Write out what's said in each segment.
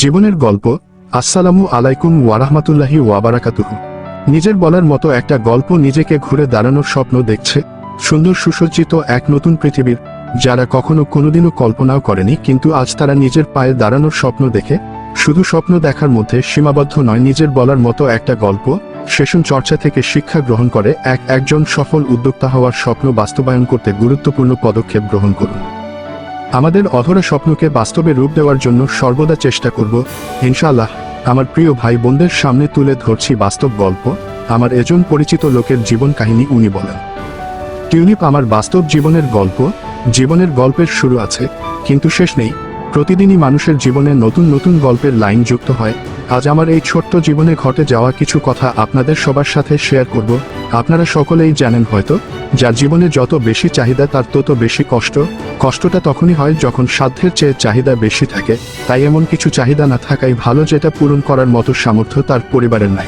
জীবনের গল্প, আসসালামু আলাইকুম ওয়ারাহমাতুল্লাহি ওয়াবারাকাতুহু নিজের বলার মতো একটা গল্প নিজেকে ঘুরে দাঁড়ানোর স্বপ্ন দেখছে, সুন্দর সুসজ্জিত এক নতুন পৃথিবীর, যারা কখনো কোনোদিনও কল্পনাও করেনি কিন্তু আজ তারা নিজের পায়ে দাঁড়ানোর স্বপ্ন দেখে, শুধু স্বপ্ন দেখার মধ্যে সীমাবদ্ধ নয় নিজের বলার মতো একটা গল্প, সেশন চর্চা থেকে শিক্ষা গ্রহণ করে এক একজন সফল উদ্যোক্তা হওয়ার স্বপ্ন বাস্তবায়ন করতে গুরুত্বপূর্ণ পদক্ষেপ গ্রহণ করুন। আমাদের অধরা স্বপ্নকে বাস্তবে রূপ দেওয়ার জন্য সর্বদা চেষ্টা করব। ইনশাআল্লাহ, আমার প্রিয় ভাই বোনদের সামনে তুলে ধরছি বাস্তব গল্প, আমার এজন পরিচিত লোকের জীবন কাহিনী উনি বলেন। টিউনিপ আমার বাস্তব জীবনের গল্প, জীবনের গল্পের শুরু আছে, কিন্তু শেষ নেই। প্রতিদিনই মানুষের জীবনে নতুন নতুন গল্পের লাইন যুক্ত হয় আজ আমার এই ছোট্ট জীবনে ঘটে যাওয়া কিছু কথা আপনাদের সবার সাথে শেয়ার করব। আপনারা সকলেই জানেন হয়তো, যার জীবনে যত বেশি চাহিদা তার তত বেশি কষ্ট। কষ্টটা তখনই হয় যখন সাধ্যের চেয়ে চাহিদা বেশি থাকে। তাই এমন কিছু চাহিদা না থাকাই ভালো যেটা পূরণ করার মতো সামর্থ্য তার পরিবারের নাই।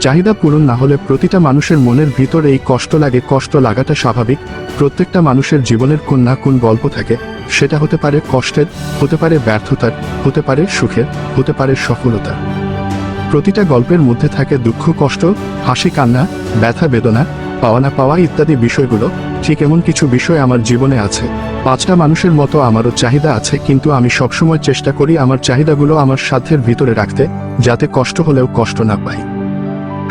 চাহিদা পূরণ না হলে প্রতিটা মানুষের মনের ভিতর এই কষ্ট লাগে। কষ্ট লাগাটা স্বাভাবিক। প্রত্যেকটা মানুষের জীবনের কোন না কোন গল্প থাকে। সেটা হতে পারে কষ্টের, হতে পারে ব্যর্থতার, হতে পারে সুখের, হতে পারে সফলতার। প্রতিটা গল্পের মধ্যে থাকে দুঃখ, কষ্ট, হাসি, কান্না, ব্যথা, বেদনা পাওয়া না পাওয়া ইত্যাদি বিষয়গুলো। ঠিক এমন কিছু বিষয় আমার জীবনে আছে। পাঁচটা মানুষের মতো আমারও চাহিদা আছে, কিন্তু আমি সবসময় চেষ্টা করি আমার চাহিদাগুলো আমার সাধ্যের ভিতরে রাখতে, যাতে কষ্ট হলেও কষ্ট না পাই।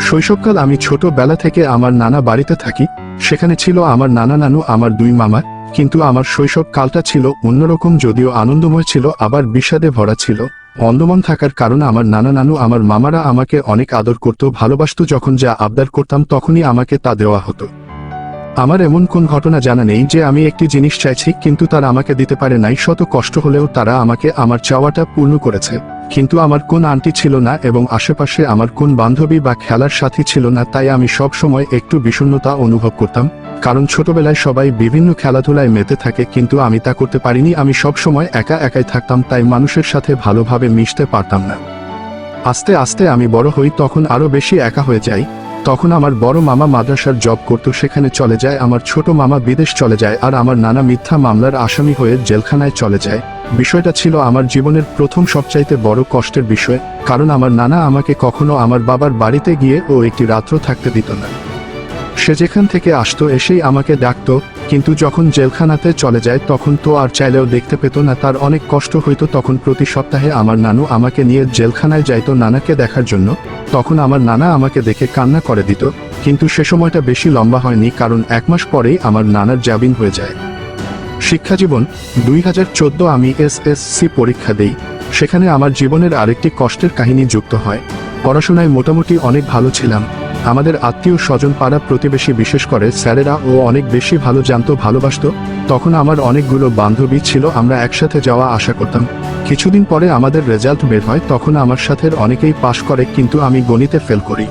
শৈশবকাল আমি ছোটবেলা থেকে আমার নানা বাড়িতে থাকি, সেখানে ছিল আমার নানা নানু, আমার দুই মামা কিন্তু আমার শৈশব কালটা ছিল অন্যরকম যদিও আনন্দময় ছিল, আবার বিষাদে ভরা ছিল। অন্দমন থাকার কারণে আমার নানা নানু, আমার মামারা আমাকে অনেক আদর করত, ভালোবাসত, যখন যা আবদার করতাম তখনই আমাকে তা দেওয়া হতো। আমার এমন কোন ঘটনা জানা নেই যে আমি একটি জিনিস চাইছি, কিন্তু তারা আমাকে দিতে পারে নাই। শত কষ্ট হলেও তারা আমাকে আমার চাওয়াটা পূর্ণ করেছে। কিন্তু আমার কোন আন্টি ছিল না এবং আশেপাশে আমার কোন বান্ধবী বা খেলার সাথী ছিল না, তাই আমি সব সময় একটু বিষণ্ণতা অনুভব করতাম। কারণ ছোটবেলায় সবাই বিভিন্ন খেলাধুলায় মেতে থাকে, কিন্তু আমি তা করতে পারিনি। আমি সব সময় একা একাই থাকতাম, তাই মানুষের সাথে ভালোভাবে মিশতে পারতাম না। আস্তে আস্তে আমি বড় হই, তখন আরও বেশি একা হয়ে যাই। তখন আমার বড় মামা মাদ্রাসার জব করত, সেখানে চলে যায়, আমার ছোট মামা বিদেশ চলে যায় আর আমার নানা মিথ্যা মামলার আসামি হয়ে জেলখানায় চলে যায়। বিষয়টা ছিল আমার জীবনের প্রথম সবচাইতে বড় কষ্টের বিষয়, কারণ আমার নানা আমাকে কখনো আমার বাবার বাড়িতে গিয়ে ও একটি রাত্র থাকতে দিত না। সে যেখান থেকে আসতো, এসেই আমাকে ডাকতো কিন্তু যখন জেলখানাতে চলে যায়, তখন তো আর চাইলেও দেখতে পেত না, তার অনেক কষ্ট হইতো। তখন প্রতি সপ্তাহে আমার নানু আমাকে নিয়ে জেলখানায় যাইতো নানাকে দেখার জন্য। তখন আমার নানা আমাকে দেখে কান্না করে দিত, কিন্তু সে সময়টা বেশি লম্বা হয়নি, কারণ এক মাস পরেই আমার নানার জামিন হয়ে যায়। শিক্ষাজীবন, দুই হাজার চোদ্দ আমি এসএসসি পরীক্ষা দেই। সেখানে আমার জীবনের আরেকটি কষ্টের কাহিনী যুক্ত হয়। পড়াশোনায় মোটামুটি অনেক ভালো ছিলাম। আমাদের আত্মীয় স্বজন পাড়া প্রতিবেশী বিশেষ করে স্যারেরা ও অনেক বেশি ভালো জানতো, ভালোবাসতো। তখন আমার অনেকগুলো বান্ধবী ছিল, আমরা একসাথে যাওয়া আশা করতাম। কিছুদিন পরে আমাদের রেজাল্ট বের হয়, তখন আমার সাথে অনেকেই পাশ করে, কিন্তু আমি গণিতে ফেল করি।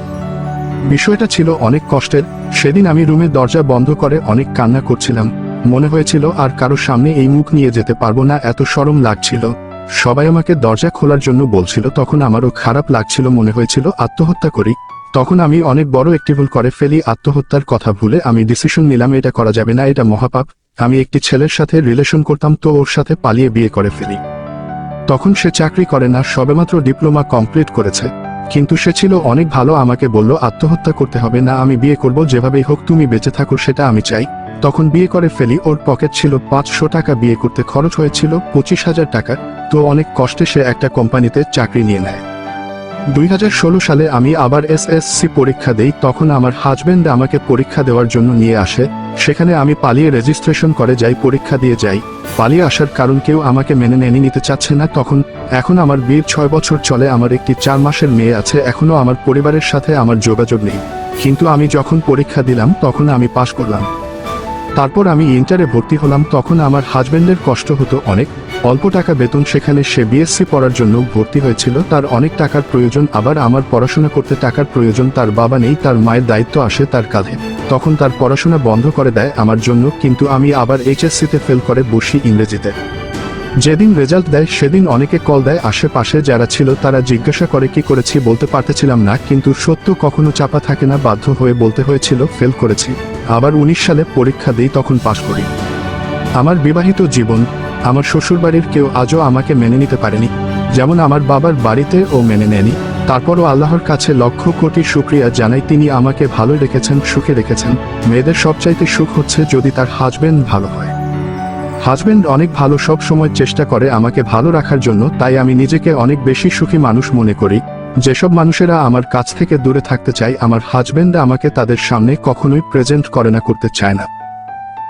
বিষয়টা ছিল অনেক কষ্টের। সেদিন আমি রুমে দরজা বন্ধ করে অনেক কান্না করছিলাম। মনে হয়েছিল, আর কারও সামনে এই মুখ নিয়ে যেতে পারব না, এত সরম লাগছিল। সবাই আমাকে দরজা খোলার জন্য বলছিল, তখন আমারও খারাপ লাগছিল, মনে হয়েছিল, আত্মহত্যা করি। তখন আমি অনেক বড় একটি ভুল করে ফেলি, আত্মহত্যার কথা ভুলে আমি ডিসিশন নিলাম, এটা করা যাবে না, এটা মহাপাপ। আমি একটি ছেলের সাথে রিলেশন করতাম, তো ওর সাথে পালিয়ে বিয়ে করে ফেলি। তখন সে চাকরি করে না, সবেমাত্র ডিপ্লোমা কমপ্লিট করেছে। কিন্তু সে ছিল অনেক ভালো, আমাকে বলল, আত্মহত্যা করতে হবে না, আমি বিয়ে করব, যেভাবেই হোক তুমি বেঁচে থাকো, সেটা আমি চাই। তখন বিয়ে করে ফেলি, ওর পকেট ছিল পাঁচশো টাকা, বিয়ে করতে খরচ হয়েছিল পঁচিশ হাজার টাকা, তো অনেক কষ্টে সে একটা কোম্পানিতে চাকরি নিয়ে নেয়। দুই হাজার ষোলো সালে আমি আবার এসএসসি পরীক্ষা দেই, তখন আমার হাজবেন্ড আমাকে পরীক্ষা দেওয়ার জন্য নিয়ে আসে। সেখানে আমি পালিয়ে রেজিস্ট্রেশন করে যাই, পরীক্ষা দিয়ে যাই। পালিয়ে আসার কারণ কেউ আমাকে মেনে নেনে নিতে চাচ্ছে না। তখন, এখন আমার বিয়ের ছয় বছর চলে, আমার একটি চার মাসের মেয়ে আছে এখনও আমার পরিবারের সাথে আমার যোগাযোগ নেই। কিন্তু আমি যখন পরীক্ষা দিলাম, তখন আমি পাশ করলাম। তারপর আমি ইন্টারে ভর্তি হলাম, তখন আমার হাজবেন্ডের কষ্ট হতো অনেক। অল্প টাকা বেতন সেখানে সে বিএসসি পড়ার জন্য ভর্তি হয়েছিল, তার অনেক টাকার প্রয়োজন, আবার আমার পড়াশোনা করতে টাকার প্রয়োজন, তার বাবা নেই, তার মায়ের দায়িত্ব আসে তার কাঁধে। তখন তার পড়াশোনা বন্ধ করে দেয় আমার জন্য, কিন্তু আমি আবার এইচএসসিতে ফেল করে বসি ইংরেজিতে। যেদিন রেজাল্ট দেয়, সেদিন অনেকে কল দেয়, আশেপাশে যারা ছিল তারা জিজ্ঞাসা করে, কি করেছি? বলতে পারতেছিলাম না, কিন্তু সত্য কখনো চাপা থাকে না, বাধ্য হয়ে বলতে হয়েছিল ফেল করেছি। আবার উনিশ সালে পরীক্ষা দিই তখন পাশ করি। আমার বিবাহিত জীবন, আমার শ্বশুরবাড়ির কেউ আজও আমাকে মেনে নিতে পারেনি, যেমন আমার বাবার বাড়িতে ও মেনে নেনি তারপরও আল্লাহর কাছে লক্ষ কোটি শুক্রিয়া জানাই তিনি আমাকে ভালো রেখেছেন, সুখে রেখেছেন। মেয়েদের সবচাইতে সুখ হচ্ছে যদি তার হাজবেন্ড ভালো হয়। হাজবেন্ড অনেক ভালো সব সময় চেষ্টা করে আমাকে ভালো রাখার জন্য, তাই আমি নিজেকে অনেক বেশি সুখী মানুষ মনে করি। যেসব মানুষেরা আমার কাছ থেকে দূরে থাকতে চায়, আমার হাজবেন্ড আমাকে তাদের সামনে কখনোই প্রেজেন্ট করে না, করতে চায় না।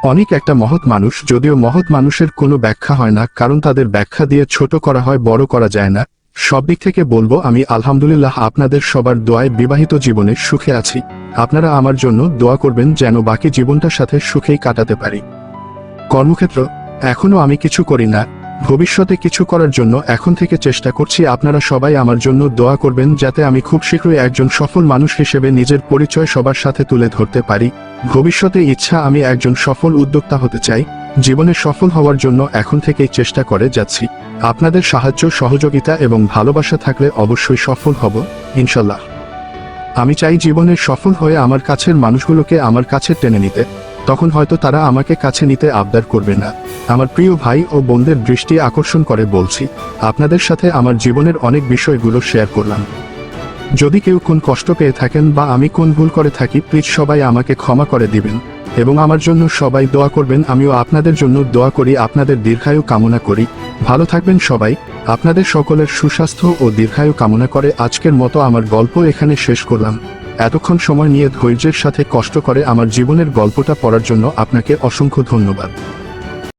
অনেক একটা মহৎ মানুষ, যদিও মহৎ মানুষের কোনো ব্যাখ্যা হয় না, কারণ তাদের ব্যাখ্যা দিয়ে ছোট করা হয়, বড় করা যায় না। সব দিক থেকে বলব, আমি আলহামদুলিল্লাহ আপনাদের সবার দোয়ায় বিবাহিত জীবনে সুখে আছি। আপনারা আমার জন্য দোয়া করবেন যেন বাকি জীবনটার সাথে সুখেই কাটাতে পারি। কর্মক্ষেত্র, এখনও আমি কিছু করি না। ভবিষ্যতে কিছু করার জন্য এখন থেকে চেষ্টা করছি আপনারা সবাই আমার জন্য দোয়া করবেন যাতে আমি খুব শীঘ্রই একজন সফল মানুষ হিসেবে নিজের পরিচয় সবার সাথে তুলে ধরতে পারি। ভবিষ্যতে ইচ্ছা আমি একজন সফল উদ্যোক্তা হতে চাই। জীবনে সফল হওয়ার জন্য এখন থেকেই চেষ্টা করে যাচ্ছি। আপনাদের সাহায্য, সহযোগিতা এবং ভালোবাসা থাকলে অবশ্যই সফল হব ইনশাল্লাহ আমি চাই জীবনে সফল হয়ে আমার কাছের মানুষগুলোকে আমার কাছে টেনে নিতে। তখন হয়তো তারা আমাকে কাছে নিতে আবদার করবে না। আমার প্রিয় ভাই ও বোনদের দৃষ্টি আকর্ষণ করে বলছি, আপনাদের সাথে আমার জীবনের অনেক বিষয়গুলো শেয়ার করলাম। যদি কেউ কোন কষ্ট পেয়ে থাকেন বা আমি কোন ভুল করে থাকি, প্লিজ সবাই আমাকে ক্ষমা করে দিবেন এবং আমার জন্য সবাই দোয়া করবেন, আমিও আপনাদের জন্য দোয়া করি, আপনাদের দীর্ঘায়ু কামনা করি। ভালো থাকবেন সবাই, আপনাদের সকলের সুস্বাস্থ্য ও দীর্ঘায়ু কামনা করে আজকের মতো আমার গল্প এখানে শেষ করলাম। এতক্ষণ সময় নিয়ে ধৈর্যের সাথে কষ্ট করে আমার জীবনের গল্পটা পড়ার জন্য আপনাকে অসংখ্য ধন্যবাদ।